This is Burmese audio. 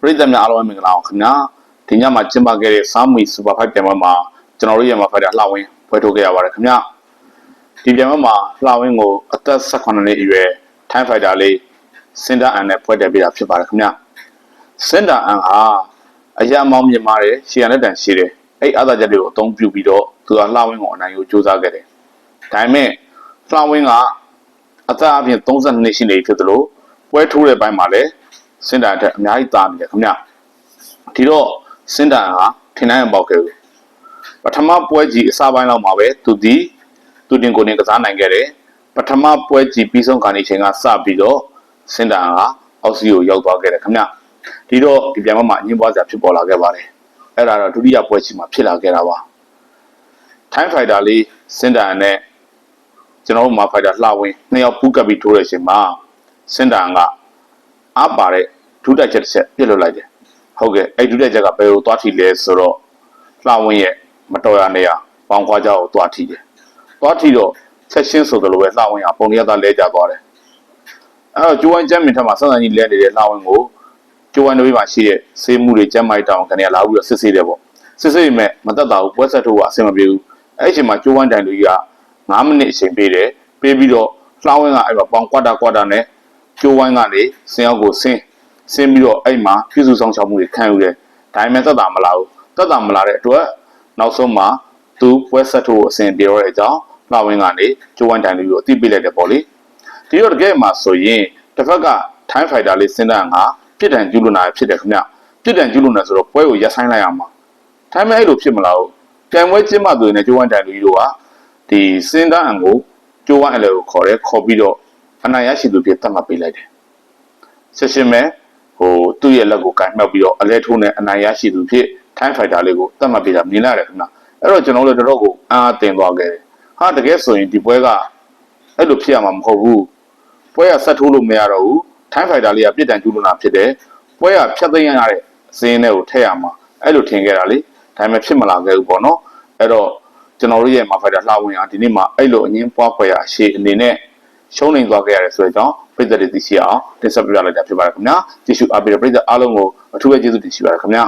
ပရိသတ်များအားလုံးမင်္ဂလာပါခင်ဗျာဒီညမှာကျင်းပခဲ့တဲ့စားမီစူပါဖိုက်ပြိုင်ပွဲမှာကျွန်တော်တို့ရဲ့မှာဖိုက်တာလှဝင်းဖွဲ့ထုတ်ခဲ့ရပါတယ်ခင်ဗျာဒီပြိုင်ပွဲမှာလှဝင်းကိုအသက်18နှစ်အရွယ်ထိုင်းဖိုက်တာလေးစင်တာအန်နဲ့ဖွဲ့တက်ပေးတာဖြစ်ပါတယ်ခင်ဗျာစင်တာအန်ဟာအရာမောင်းမြင်မာတဲ့ရှီယန်လက်တန်ရှိတယ်အဲ့အားသာချက်တွေကိုအသုံးပြုပြီးတော့သူကလှဝင်းကိုအနိုင်ကိုစူးစမ်းခဲ့တယ်ဒါပေမဲ့လှဝင်းကအသက်အပြင်32နှစ်ရှိနေပြီဖြစ်သလိုပွဲထိုးတဲ့ဘက်မှာလည်း စင်တာအထက်အများကြီးတာနေတယ်ခင်ဗျဒီတော့စင်တာဟာထင်နိုင်အောင်ပေါက်ခဲ့ဘူးပထမပွဲကြီးအစပိုင်းလောက်မှာပဲသူဒီသူတင်ကိုယ်နဲ့ကစားနိုင်ခဲ့တယ်ပထမပွဲကြီးပြီးဆုံးခါနေချိန်ကစပြီးတော့စင်တာဟာအောက်စီကိုရောက်သွားခဲ့တယ်ခင်ဗျဒီတော့ဒီပြန်မှာအငင်းပွားစရာဖြစ်ပေါ်လာခဲ့ပါတယ်အဲ့ဒါတော့ဒုတိယပွဲကြီးမှာဖြစ်လာခဲ့တာပါထိုင်းဖိုက်တာလေးစင်တာနဲ့ကျွန်တော်တို့မှာဖိုက်တာလှဝင်းနှစ်ယောက်ပူးကပ်ပြီးထိုးတဲ့အချိန်မှာစင်တာက အားပါတဲ့ဒုတိုက်ချက်တစ်ချက်ပြစ်လွတ်လိုက်တယ်ဟုတ်ကဲ့အဲ့ဒုတိုက်ချက်ကဘယ်လိုသွားထိလဲဆိုတော့လှဝင်းရဲ့မတော်ရနေရပေါင်ခွားကြောက်ကိုသွားထိတယ်သွားထိတော့ချက်ရှင်းဆိုသလိုပဲလှဝင်းကပုံရသားလဲကျသွားတယ်အဲ့တော့ကျိုးဝိုင်းကျမ်းမြင်ထက်မှာစစကြီးလဲနေတဲ့လှဝင်းကိုကျိုးဝိုင်းတွေမှာရှိတဲ့ဆေးမှုတွေကျမ်းမိုက်တောင်ကနေလာပြီးတော့စစ်ဆေးတယ်ပေါ့စစ်ဆေးပေမဲ့မတက်တာဘူးပွဲဆက်ထုတ်ကအဆင်မပြေဘူးအဲ့ဒီအချိန်မှာကျိုးဝိုင်းတိုင်လူကြီးက9မိနစ်အချိန်ပေးတယ်ပေးပြီးတော့လှဝင်းကအဲ့မှာပေါင်ကွာတာကွာတာနဲ့ ကျိုးဝိုင်းကနေဆင်းရောက်ကိုဆင်းဆင်းပြီးတော့အဲ့မှာပြည်စုဆောင်ချောက်မှုတွေခံယူတယ်ဒါပေမဲ့တက်တာမလာဘူးတက်တာမလာတဲ့အတွက်နောက်ဆုံးမှာသူပွဲဆက်ထုတ်အဆင်ပြေတော့တဲ့အကြောင်းလှဝင်းကနေကျိုးဝိုင်းတိုင်လူကြီးကိုအသိပေးလိုက်တယ်ပေါ့လေဒီတော့တကယ်မှာဆိုရင်တစ်ဖက်ကထိုင်းဖိုက်တာလေးစဉ်းစားငါပြစ်ဒဏ်ကျူးလွန်တာဖြစ်တယ်ခင်ဗျပြစ်ဒဏ်ကျူးလွန်တယ်ဆိုတော့ပွဲကိုရပ်ဆိုင်းလိုက်ရမှာထိုင်းမဲအဲ့လိုဖြစ်မလားဘူးပြန်ပွဲကျင်းပသူတွေနဲ့ကျိုးဝိုင်းတိုင်လူကြီးတို့ကဒီစဉ်းစားအံကိုကျိုးဝိုင်းအလဲကိုခေါ်တယ်ခေါ်ပြီးတော့ အနိုင်ရရှိသူဖြစ်သတ်မှတ်ပေးလိုက်တယ်ဆက်ရှင်မဲဟိုသူ့ရဲ့လက်ကိုကင်မှတ်ပြီးတော့အလဲထိုးနဲ့အနိုင်ရရှိသူဖြစ်ထိုင်းဖိုက်တာလေးကိုသတ်မှတ်ပေးတာမြင်လိုက်ရတယ်ခင်ဗျအဲ့တော့ကျွန်တော်တို့လည်းတော်တော်ကိုအားအတင်သွားခဲ့တယ်ဟာတကယ်ဆိုရင်ဒီပွဲကအဲ့လိုဖြစ်ရမှာမဟုတ်ဘူးပွဲကဆက်ထိုးလို့မရတော့ဘူးထိုင်းဖိုက်တာလေးကပြစ်ဒဏ်ကျူးလွန်တာဖြစ်တယ်ပွဲကဖြတ်သိမ်းရတဲ့ဇင်းထဲကိုထည့်ရမှာအဲ့လိုထင်ခဲ့တာလေဒါပေမဲ့ဖြစ်မလာခဲ့ဘူးပေါ့နော်အဲ့တော့ကျွန်တော်တို့ရဲ့မာဖိုက်တာလှဝင်အောင်ဒီနေ့မှာအဲ့လိုအငင်းပွားဖွယ်ရာရှေ့အနေနဲ့ ရှုံးနေသွားခဲ့ရတယ်ဆိုတဲ့အကြောင်းပြည်သက်တွေသိရှိအောင်တင်ဆက်ပြလိုက်တာဖြစ်ပါတယ်ခင်ဗျာကျေးဇူးအပ်ပြီးတဲ့ပြည်သက်အားလုံးကိုအထူးပဲကျေးဇူးတင်ရှိပါတယ်ခင်ဗျာ